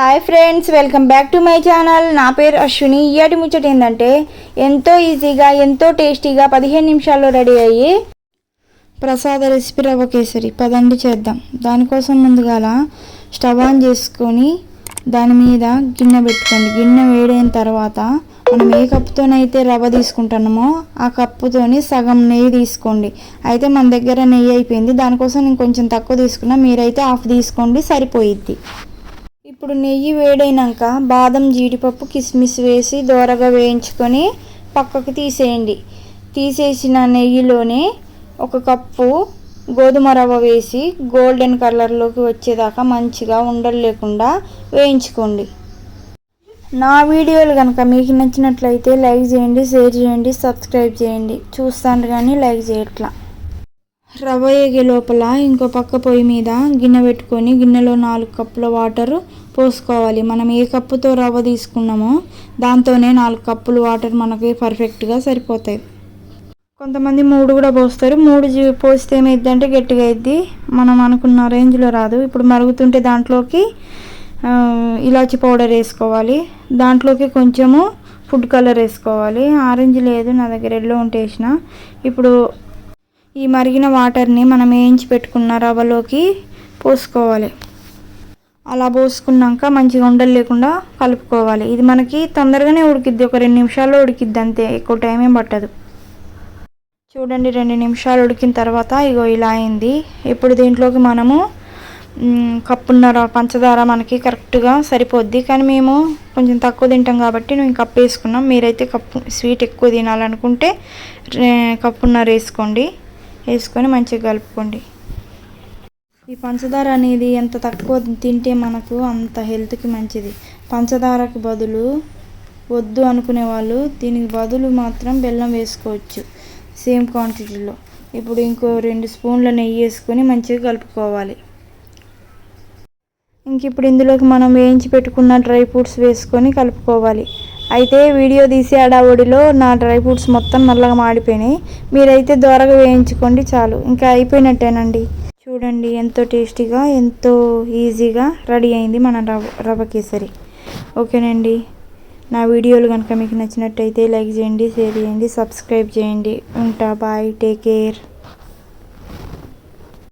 Hi friends welcome back to my channel నా పేరు అశ్విని. ఇయ్యాటి ముచ్చట ఏంటంటే ఎంతో ఈజీగా ఎంతో టేస్టీగా పదిహేను నిమిషాల్లో రెడీ అయ్యి ప్రసాద రెసిపీ రవ్వ కేసరి. పదండి చేద్దాం. దానికోసం ముందుగాల స్టవ్ ఆన్ చేసుకొని దాని మీద గిన్నె పెట్టుకోండి. గిన్నె వేడైన తర్వాత మనం ఏ కప్పుతోనైతే రవ్వ తీసుకుంటున్నామో ఆ కప్పుతోని సగం నెయ్యి తీసుకోండి. అయితే మన దగ్గర నెయ్యి అయిపోయింది. దానికోసం నేను కొంచెం తక్కువ తీసుకున్నా. మీరైతే హాఫ్ తీసుకోండి. సరిపోయిద్ది. ఇప్పుడు నెయ్యి వేడైనాక బాదం జీడిపప్పు కిస్మిస్ వేసి దోరగా వేయించుకొని పక్కకు తీసేయండి. తీసేసిన నెయ్యిలోనే ఒక కప్పు గోధుమ రవ్వ వేసి గోల్డెన్ కలర్లోకి వచ్చేదాకా మంచిగా ఉండలు లేకుండా వేయించుకోండి. నా వీడియోలు కనుక మీకు నచ్చినట్లయితే లైక్ చేయండి షేర్ చేయండి సబ్స్క్రైబ్ చేయండి. చూస్తాను కానీ లైక్ చేయట్లా. రవ్వ వేగే లోపల ఇంకో పక్క పొయ్యి మీద గిన్నె పెట్టుకొని గిన్నెలో నాలుగు కప్పుల వాటర్ పోసుకోవాలి. మనం ఏ కప్పుతో రవ్వ తీసుకున్నామో దాంతోనే నాలుగు కప్పులు వాటర్ మనకి పర్ఫెక్ట్గా సరిపోతాయి. కొంతమంది మూడు కూడా పోస్తారు. మూడు పోస్తే ఏమైందంటే గట్టిగా అయింది మనం అనుకున్న రేంజ్లో రాదు. ఇప్పుడు మరుగుతుంటే దాంట్లోకి ఇలాచి పౌడర్ వేసుకోవాలి. దాంట్లోకి కొంచెము ఫుడ్ కలర్ వేసుకోవాలి. ఆరెంజ్ లేదు నా దగ్గర ఎల్లో ఉంటే వేసిన. ఇప్పుడు ఈ మరిగిన వాటర్ని మనం వేయించి పెట్టుకున్న రవ్వలోకి పోసుకోవాలి. అలా పోసుకున్నాక మంచిగా ఉండలు లేకుండా కలుపుకోవాలి. ఇది మనకి తొందరగానే ఉడికిద్ది. ఒక రెండు నిమిషాల్లో ఉడికిద్ది అంతే. ఎక్కువ టైం ఏం పట్టదు. చూడండి రెండు నిమిషాలు ఉడికిన తర్వాత ఇగో ఇలా అయింది. ఇప్పుడు దీంట్లోకి మనము కప్పున్నర పంచదార మనకి కరెక్ట్గా సరిపోద్ది. కానీ మేము కొంచెం తక్కువ తింటాం కాబట్టి మేము కప్పు వేసుకున్నాం మీరైతే కప్పు స్వీట్ ఎక్కువ తినాలనుకుంటే కప్పున్నర వేసుకోండి. వేసుకొని మంచిగా కలుపుకోండి. ఈ పంచదార అనేది ఎంత తక్కువ తింటే మనకు అంత హెల్త్కి మంచిది. పంచదారకు బదులు వద్దు అనుకునే వాళ్ళు దీనికి బదులు మాత్రం బెల్లం వేసుకోవచ్చు సేమ్ క్వాంటిటీలో. ఇప్పుడు ఇంకో రెండు స్పూన్ల నెయ్యి వేసుకొని మంచిగా కలుపుకోవాలి. ఇంక ఇప్పుడు ఇందులోకి మనం వేయించి పెట్టుకున్న డ్రై ఫ్రూట్స్ వేసుకొని కలుపుకోవాలి. అయితే వీడియో తీసి అడావుడిలో నా డ్రై ఫ్రూట్స్ మొత్తం నల్లగా మాడిపోయినాయి. మీరైతే దోరగా వేయించుకోండి చాలు. ఇంకా అయిపోయినట్టేనండి. చూడండి ఎంతో టేస్టీగా ఎంతో ఈజీగా రెడీ అయింది మన రవ రవ్వ కేసరి. ఓకేనండి. నా వీడియోలు కనుక మీకు నచ్చినట్టయితే లైక్ చేయండి షేర్ చేయండి సబ్స్క్రైబ్ చేయండి. ఉంటా బాయ్ టేక్ కేర్.